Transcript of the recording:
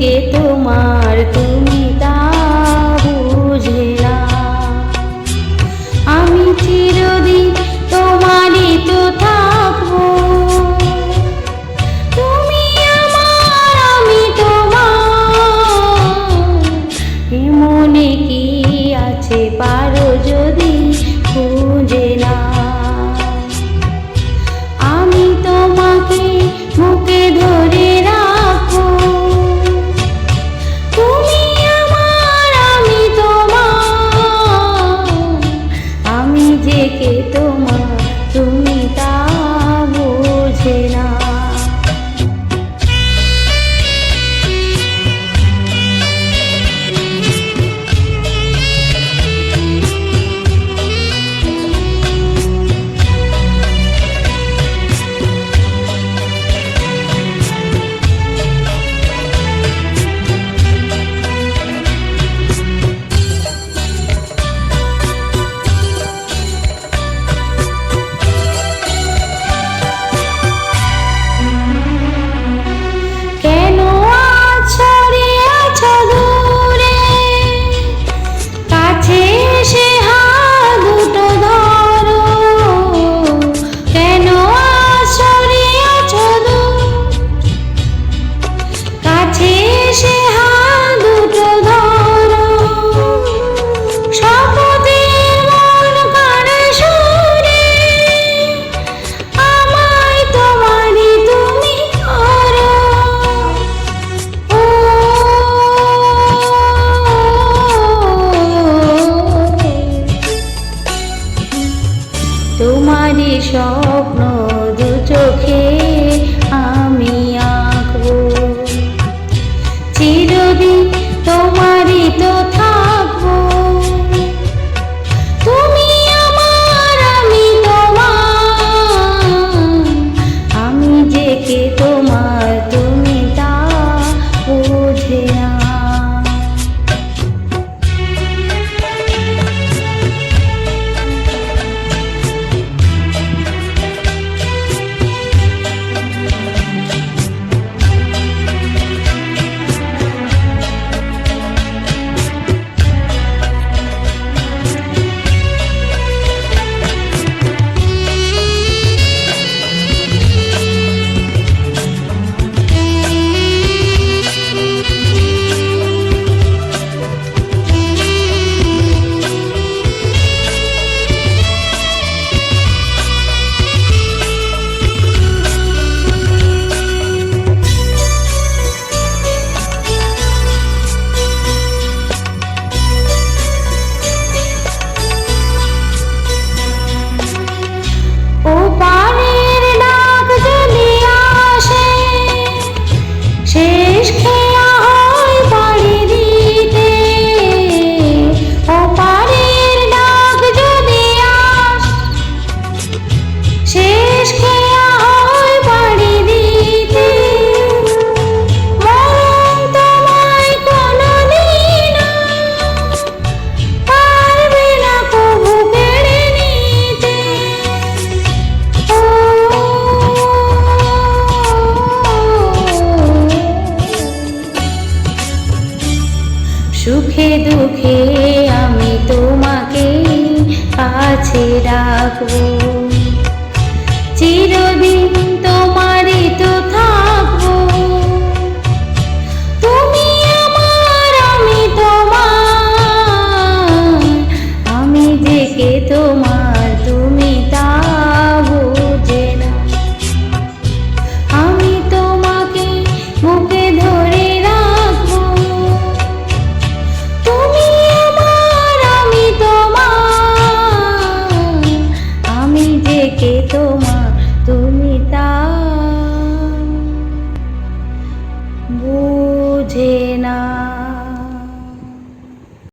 কে তোমার তুমি তা বুঝে না। আমি চিরদিন তোমারই তো থাকব। তুমি আমার, আমি তোমার। মনে কি আছে পারো যদি? আমি যে কে তোমার দুঃখে আমি তোমাকে কাছে রাখব। যে কে